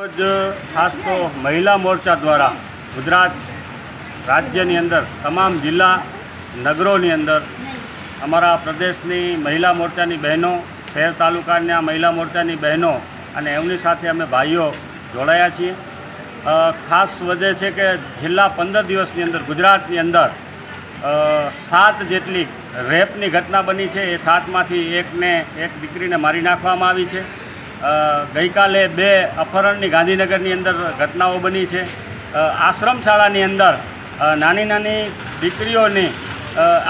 જ ખાસ તો મહિલા મોરચા દ્વારા ગુજરાત રાજ્યની અંદર, તમામ જિલ્લા નગરોની અંદર અમારા પ્રદેશની મહિલા મોરચાની બહેનો, શહેર તાલુકાના મહિલા મોરચાની બહેનો અને એમની સાથે અમે ભાઈઓ જોડાયા છીએ. ખાસ વધે છે કે છેલ્લા પંદર દિવસની અંદર ગુજરાતની અંદર સાત જેટલી રેપની ઘટના બની છે, એ સાતમાંથી એકને, એક દીકરીને મારી નાખવામાં આવી છે. ગઈકાલે બે અપહરણની ગાંધીનગરની અંદર ઘટનાઓ બની છે. આશ્રમ શાળાની અંદર નાની નાની દીકરીઓની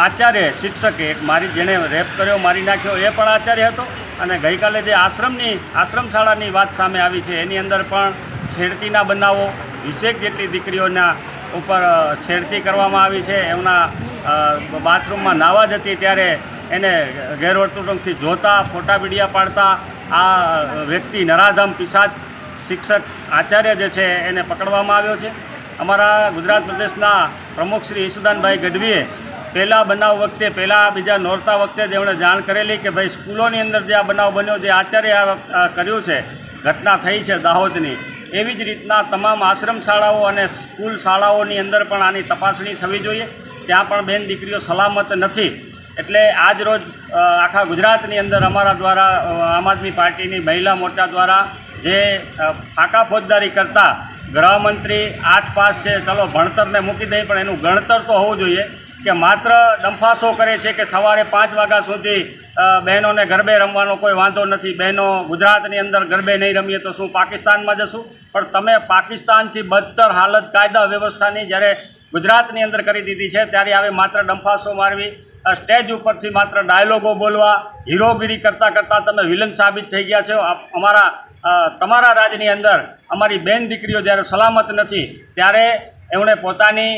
આચાર્ય શિક્ષકે એક મારી જેણે રેપ કર્યો, મારી નાખ્યો, એ પણ આચાર્ય હતો. અને ગઈકાલે જે આશ્રમની આશ્રમ શાળાની વાત સામે આવી છે, એની અંદર પણ છેડતીના બનાવો વીસેક જેટલી દીકરીઓના ઉપર છેડતી કરવામાં આવી છે. એમના બાથરૂમમાં નાવા જતી ત્યારે એને ગેરવર્તણૂકથી જોતા ફોટા વિડીયા પાડતા, આ વ્યક્તિ નરાધમ, પિશાચ શિક્ષક આચાર્ય જે છે એને પકડવામાં આવ્યો છે. અમારા ગુજરાત પ્રદેશના પ્રમુખ શ્રી ઈશુદાનભાઈ ગઢવીએ પહેલાં બનાવ વખતે, પહેલાં બીજા નોરતા વખતે જ એમણે જાણ કરેલી કે ભાઈ, સ્કૂલોની અંદર જે આ બનાવ બન્યો, જે આચાર્ય કર્યું છે, ઘટના થઈ છે દાહોદની, એવી જ રીતના તમામ આશ્રમ શાળાઓ અને સ્કૂલ શાળાઓની અંદર પણ આની તપાસણી થવી જોઈએ. ત્યાં પણ બેન દીકરીઓ સલામત નથી. એટલે આજ રોજ આખા ગુજરાતની અંદર અમારા દ્વારા આમ આદમી પાર્ટીની મહિલા મોરચા દ્વારા જે ફાંકા ફોજદારી કરતા ગૃહમંત્રી આઠ પાસ છે, ચલો ભણતરને મૂકી દઈએ પણ એનું ગણતર તો હોવું જોઈએ કે માત્ર ડંફાસો કરે છે કે સવારે પાંચ વાગ્યા સુધી બહેનોને ગરબે રમવાનો કોઈ વાંધો નથી. બહેનો ગુજરાતની અંદર ગરબે નહીં રમીએ તો શું પાકિસ્તાનમાં જશું? પણ તમે પાકિસ્તાનથી બદતર હાલત કાયદા વ્યવસ્થાની જ્યારે ગુજરાતની અંદર કરી દીધી છે, ત્યારે આવે માત્ર ડંફાસો મારવી સ્ટેજ ઉપરથી માત્ર ડાયલોગો બોલવા, હીરોગીરી કરતાં કરતાં તમે વિલન સાબિત થઈ ગયા છો. અમારા તમારા રાજની અંદર અમારી બેન દીકરીઓ જ્યારે સલામત નથી, ત્યારે એમણે પોતાની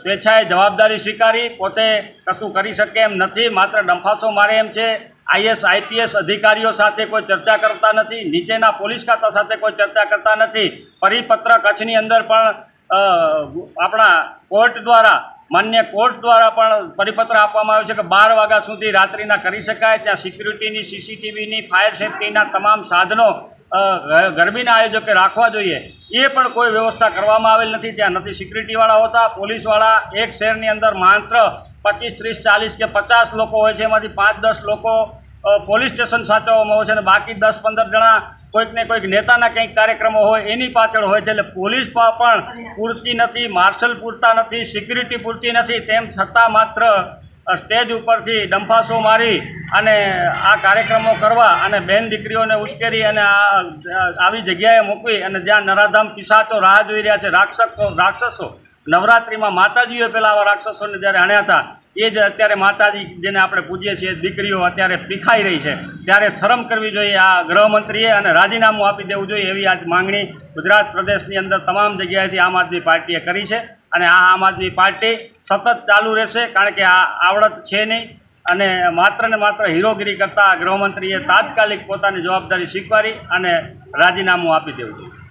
સ્વેચ્છાએ જવાબદારી સ્વીકારી, પોતે કશું કરી શકે એમ નથી, માત્ર ડંફાસો મારે એમ છે. આઈએસ, આઈપીએસ અધિકારીઓ સાથે કોઈ ચર્ચા કરતા નથી, નીચેના પોલીસ ખાતા સાથે કોઈ ચર્ચા કરતા નથી. પરિપત્ર કચ્છની અંદર પણ આપણા કોર્ટ દ્વારા માન્ય કોર્ટ દ્વારા પણ પરિપત્ર આપવામાં આવ્યો છે કે બાર વાગ્યા સુધી રાત્રિના કરી શકાય. ત્યાં સિક્યુરિટીની સીસીટીવીની ફાયર સેફટીના તમામ સાધનો ગરબીના આયોજકે રાખવા જોઈએ. એ પણ કોઈ વ્યવસ્થા કરવામાં આવેલ નથી. ત્યાં નથી સિક્યુરિટીવાળા હોતા. પોલીસવાળા એક શહેરની અંદર માત્ર પચીસ, ત્રીસ, ચાલીસ કે પચાસ લોકો હોય છે. એમાંથી પાંચ, દસ લોકો પોલીસ સ્ટેશન સાચવવામાં આવે છે અને બાકી દસ, પંદર જણા કોઈક ને કોઈક નેતાના કંઈક કાર્યક્રમો હોય, એની પાછળ હોય છે. એટલે પોલીસ પણ પૂરતી નથી, માર્શલ પૂરતા નથી, સિક્યુરિટી પૂરતી નથી. તેમ છતાં માત્ર સ્ટેજ ઉપરથી ડંફાસો મારી અને આ કાર્યક્રમો કરવા અને બેન દીકરીઓને ઉશ્કેરી અને આ આવી જગ્યાએ મૂકવી અને જ્યાં નરાધામ પિશાચો રાહ જોઈ રહ્યા છે રાક્ષસો રાક્ષસો નવરાત્રિમાં માતાજીઓ પહેલાં આવા રાક્ષસોને જ્યારે હણ્યા હતા, એ જ અત્યારે માતાજી જેને આપણે પૂજીએ છીએ, દીકરીઓ અત્યારે પીખાઈ રહી છે. ત્યારે શરમ કરવી જોઈએ આ ગૃહમંત્રીએ અને રાજીનામું આપી દેવું જોઈએ એવી આજ માંગણી ગુજરાત પ્રદેશની અંદર તમામ જગ્યાએથી આમ આદમી પાર્ટીએ કરી છે. અને આ આમ આદમી પાર્ટી સતત ચાલુ રહેશે, કારણ કે આ આવડત છે નહીં. અને માત્ર ને માત્ર હીરોગીરી કરતા ગૃહમંત્રીએ તાત્કાલિક પોતાની જવાબદારી સ્વીકારી અને રાજીનામું આપી દેવું જોઈએ.